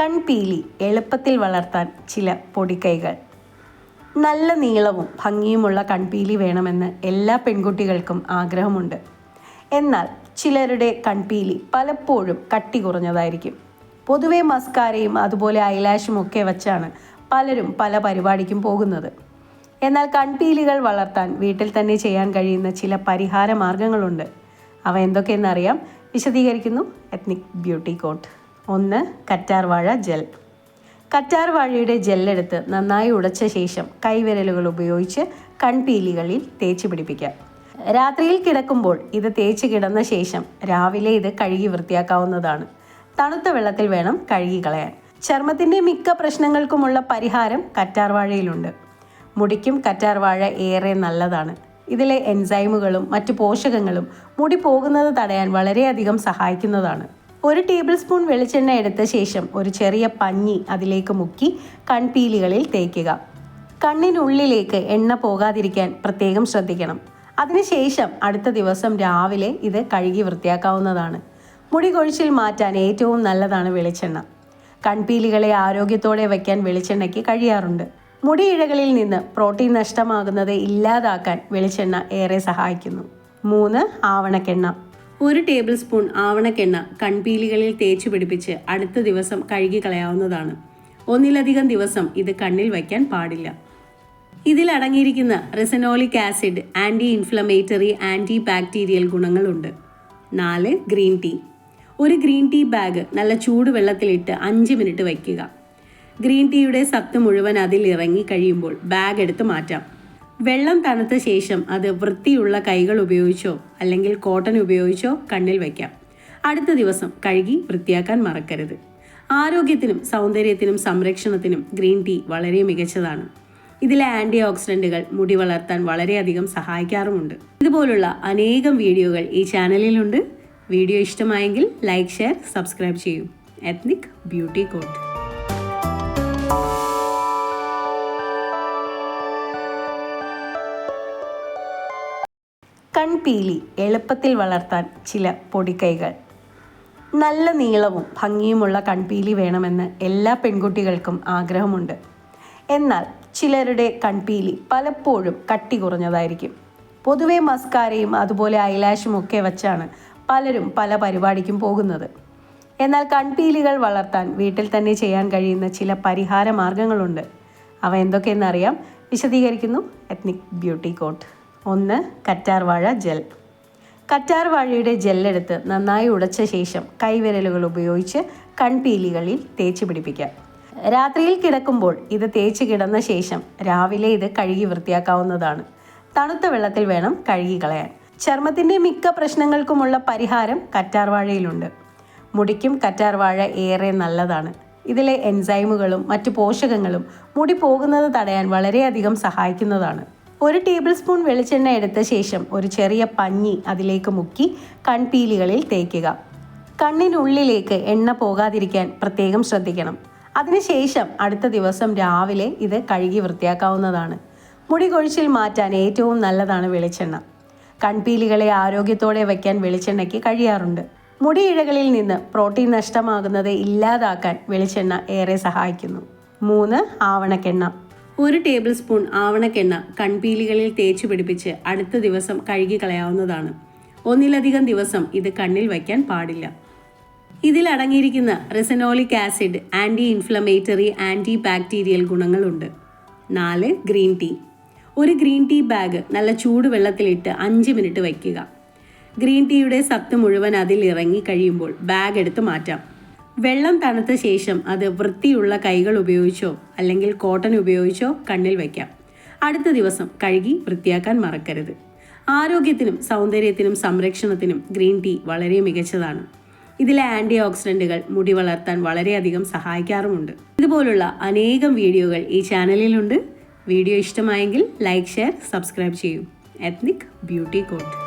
കൺപീലി എളുപ്പത്തിൽ വളർത്താൻ ചില പൊടിക്കൈകൾ. നല്ല നീളവും ഭംഗിയുമുള്ള കൺപീലി വേണമെന്ന് എല്ലാ പെൺകുട്ടികൾക്കും ആഗ്രഹമുണ്ട്. എന്നാൽ ചിലരുടെ കൺപീലി പലപ്പോഴും കട്ടി കുറഞ്ഞതായിരിക്കും. പൊതുവെ മസ്കാരയും അതുപോലെ ഐലാഷും ഒക്കെ വച്ചാണ് പലരും പല പരിപാടിക്കും പോകുന്നത്. എന്നാൽ കൺപീലികൾ വളർത്താൻ വീട്ടിൽ തന്നെ ചെയ്യാൻ കഴിയുന്ന ചില പരിഹാര മാർഗങ്ങളുണ്ട്. അവ എന്തൊക്കെയെന്നറിയാം വിശദീകരിക്കുന്നു എത്നിക് ബ്യൂട്ടി കോട്ട്. ഒന്ന് കറ്റാർവാഴ ജെൽ. കറ്റാർവാഴയുടെ ജെല്ലെടുത്ത് നന്നായി ഉടച്ച ശേഷം കൈവിരലുകൾ ഉപയോഗിച്ച് കൺപീലികളിൽ തേച്ച് പിടിപ്പിക്കാം. രാത്രിയിൽ കിടക്കുമ്പോൾ ഇത് തേച്ച് കിടന്ന ശേഷം രാവിലെ ഇത് കഴുകി വൃത്തിയാക്കാവുന്നതാണ്. തണുത്ത വെള്ളത്തിൽ വേണം കഴുകി കളയാൻ. ചർമ്മത്തിന്റെ മിക്ക പ്രശ്നങ്ങൾക്കുമുള്ള പരിഹാരം കറ്റാർവാഴയിലുണ്ട്. മുടിക്കും കറ്റാർവാഴ ഏറെ നല്ലതാണ്. ഇതിലെ എൻസൈമുകളും മറ്റു പോഷകങ്ങളും മുടി പോകുന്നത് തടയാൻ വളരെയധികം സഹായിക്കുന്നതാണ്. ഒരു ടേബിൾ സ്പൂൺ വെളിച്ചെണ്ണ എടുത്ത ശേഷം ഒരു ചെറിയ പഞ്ഞി അതിലേക്ക് മുക്കി കൺപീലികളിൽ തേക്കുക. കണ്ണിനുള്ളിലേക്ക് എണ്ണ പോകാതിരിക്കാൻ പ്രത്യേകം ശ്രദ്ധിക്കണം. അതിനുശേഷം അടുത്ത ദിവസം രാവിലെ ഇത് കഴുകി വൃത്തിയാക്കാവുന്നതാണ്. മുടി കൊഴിച്ചിൽ മാറ്റാൻ ഏറ്റവും നല്ലതാണ് വെളിച്ചെണ്ണ. കൺപീലികളെ ആരോഗ്യത്തോടെ വയ്ക്കാൻ വെളിച്ചെണ്ണയ്ക്ക് കഴിയാറുണ്ട്. മുടിയിഴകളിൽ നിന്ന് പ്രോട്ടീൻ നഷ്ടമാകുന്നത് ഇല്ലാതാക്കാൻ വെളിച്ചെണ്ണ ഏറെ സഹായിക്കുന്നു. മൂന്ന് ആവണക്കെണ്ണ. ഒരു ടേബിൾ സ്പൂൺ ആവണക്കെണ്ണ കൺപീലികളിൽ തേച്ചു പിടിപ്പിച്ച് അടുത്ത ദിവസം കഴുകി കളയാവുന്നതാണ്. ഒന്നിലധികം ദിവസം ഇത് കണ്ണിൽ വയ്ക്കാൻ പാടില്ല. ഇതിൽ അടങ്ങിയിരിക്കുന്ന resinolic acid anti inflammatory anti bacterial ഗുണങ്ങളുണ്ട്. നാല് ഗ്രീൻ ടീ. ഒരു ഗ്രീൻ ടീ ബാഗ് നല്ല ചൂടുവെള്ളത്തിലിട്ട് അഞ്ച് മിനിറ്റ് വയ്ക്കുക. ഗ്രീൻ ടീയുടെ സത്ത് മുഴുവൻ അതിൽ ഇറങ്ങി കഴിയുമ്പോൾ ബാഗ് എടുത്ത് മാറ്റാം. വെള്ളം തണുത്ത ശേഷം അത് വൃത്തിയുള്ള കൈകൾ ഉപയോഗിച്ചോ അല്ലെങ്കിൽ കോട്ടൺ ഉപയോഗിച്ചോ കണ്ണിൽ വയ്ക്കാം. അടുത്ത ദിവസം കഴുകി വൃത്തിയാക്കാൻ മറക്കരുത്. ആരോഗ്യത്തിനും സൗന്ദര്യത്തിനും സംരക്ഷണത്തിനും ഗ്രീൻ ടീ വളരെ മികച്ചതാണ്. ഇതിലെ ആന്റി ഓക്സിഡന്റുകൾ മുടി വളർത്താൻ വളരെയധികം സഹായിക്കാറുമുണ്ട്. ഇതുപോലുള്ള അനേകം വീഡിയോകൾ ഈ ചാനലിലുണ്ട്. വീഡിയോ ഇഷ്ടമായെങ്കിൽ ലൈക്ക് ഷെയർ സബ്സ്ക്രൈബ് ചെയ്യൂ. Ethnic beauty coat. കൺപീലി എളുപ്പത്തിൽ വളർത്താൻ ചില പൊടിക്കൈകൾ. നല്ല നീളവും ഭംഗിയുമുള്ള കൺപീലി വേണമെന്ന് എല്ലാ പെൺകുട്ടികൾക്കും ആഗ്രഹമുണ്ട്. എന്നാൽ ചിലരുടെ കൺപീലി പലപ്പോഴും കട്ടി കുറഞ്ഞതായിരിക്കും. പൊതുവെ മസ്കാരയും അതുപോലെ ഐലാഷും ഒക്കെ വച്ചാണ് പലരും പല പരിപാടിക്കും പോകുന്നത്. എന്നാൽ കൺപീലികൾ വളർത്താൻ വീട്ടിൽ തന്നെ ചെയ്യാൻ കഴിയുന്ന ചില പരിഹാര മാർഗങ്ങളുണ്ട്. അവ എന്തൊക്കെയെന്നറിയാം വിശദീകരിക്കുന്നു എത്നിക് ബ്യൂട്ടി കോട്ട് ഒന്ന് കറ്റാർവാഴ ജെൽ. കറ്റാർവാഴയുടെ ജെല്ലെടുത്ത് നന്നായി ഉടച്ച ശേഷം കൈവിരലുകൾ ഉപയോഗിച്ച് കൺപീലികളിൽ തേച്ച് പിടിപ്പിക്കാം. രാത്രിയിൽ കിടക്കുമ്പോൾ ഇത് തേച്ച് കിടന്ന ശേഷം രാവിലെ ഇത് കഴുകി വൃത്തിയാക്കാവുന്നതാണ്. തണുത്ത വെള്ളത്തിൽ വേണം കഴുകി കളയാൻ. ചർമ്മത്തിന്റെ മിക്ക പ്രശ്നങ്ങൾക്കുമുള്ള പരിഹാരം കറ്റാർവാഴയിലുണ്ട്. മുടിക്കും കറ്റാർവാഴ ഏറെ നല്ലതാണ്. ഇതിലെ എൻസൈമുകളും മറ്റു പോഷകങ്ങളും മുടി പോകുന്നത് തടയാൻ വളരെയധികം സഹായിക്കുന്നതാണ്. ഒരു ടേബിൾ സ്പൂൺ വെളിച്ചെണ്ണ എടുത്ത ശേഷം ഒരു ചെറിയ പഞ്ഞി അതിലേക്ക് മുക്കി കൺപീലികളിൽ തേക്കുക. കണ്ണിനുള്ളിലേക്ക് എണ്ണ പോകാതിരിക്കാൻ പ്രത്യേകം ശ്രദ്ധിക്കണം. അതിനുശേഷം അടുത്ത ദിവസം രാവിലെ ഇത് കഴുകി വൃത്തിയാക്കാവുന്നതാണ്. മുടി കൊഴിച്ചിൽ മാറ്റാൻ ഏറ്റവും നല്ലതാണ് വെളിച്ചെണ്ണ. കൺപീലികളെ ആരോഗ്യത്തോടെ വയ്ക്കാൻ വെളിച്ചെണ്ണയ്ക്ക് കഴിയാറുണ്ട്. മുടിയിഴകളിൽ നിന്ന് പ്രോട്ടീൻ നഷ്ടമാകുന്നത് ഇല്ലാതാക്കാൻ വെളിച്ചെണ്ണ ഏറെ സഹായിക്കുന്നു. മൂന്ന് ആവണക്കെണ്ണ. ഒരു ടേബിൾ സ്പൂൺ ആവണക്കെണ്ണ കൺപീലികളിൽ തേച്ചു പിടിപ്പിച്ച് അടുത്ത ദിവസം കഴുകി കളയാവുന്നതാണ്. ഒന്നിലധികം ദിവസം ഇത് കണ്ണിൽ വയ്ക്കാൻ പാടില്ല. ഇതിൽ അടങ്ങിയിരിക്കുന്ന resinolic acid anti inflammatory anti bacterial ഗുണങ്ങളുണ്ട്. നാല് ഗ്രീൻ ടീ. ഒരു ഗ്രീൻ ടീ ബാഗ് നല്ല ചൂടുവെള്ളത്തിലിട്ട് അഞ്ച് മിനിറ്റ് വയ്ക്കുക. ഗ്രീൻ ടീയുടെ സത്ത് മുഴുവൻ അതിൽ ഇറങ്ങി കഴിയുമ്പോൾ ബാഗ് എടുത്ത് മാറ്റാം. വെള്ളം തണുത്ത ശേഷം അത് വൃത്തിയുള്ള കൈകൾ ഉപയോഗിച്ചോ അല്ലെങ്കിൽ കോട്ടൺ ഉപയോഗിച്ചോ കണ്ണിൽ വയ്ക്കാം അടുത്ത ദിവസം കഴുകി വൃത്തിയാക്കാൻ മറക്കരുത്. ആരോഗ്യത്തിനും സൗന്ദര്യത്തിനും സംരക്ഷണത്തിനും ഗ്രീൻ ടീ വളരെ മികച്ചതാണ്. ഇതിലെ ആന്റി ഓക്സിഡന്റുകൾ മുടി വളർത്താൻ വളരെയധികം സഹായിക്കാറുമുണ്ട്. ഇതുപോലുള്ള അനേകം വീഡിയോകൾ ഈ ചാനലിലുണ്ട്. വീഡിയോ ഇഷ്ടമായെങ്കിൽ ലൈക്ക് ഷെയർ സബ്സ്ക്രൈബ് ചെയ്യൂ. Ethnic beauty coat.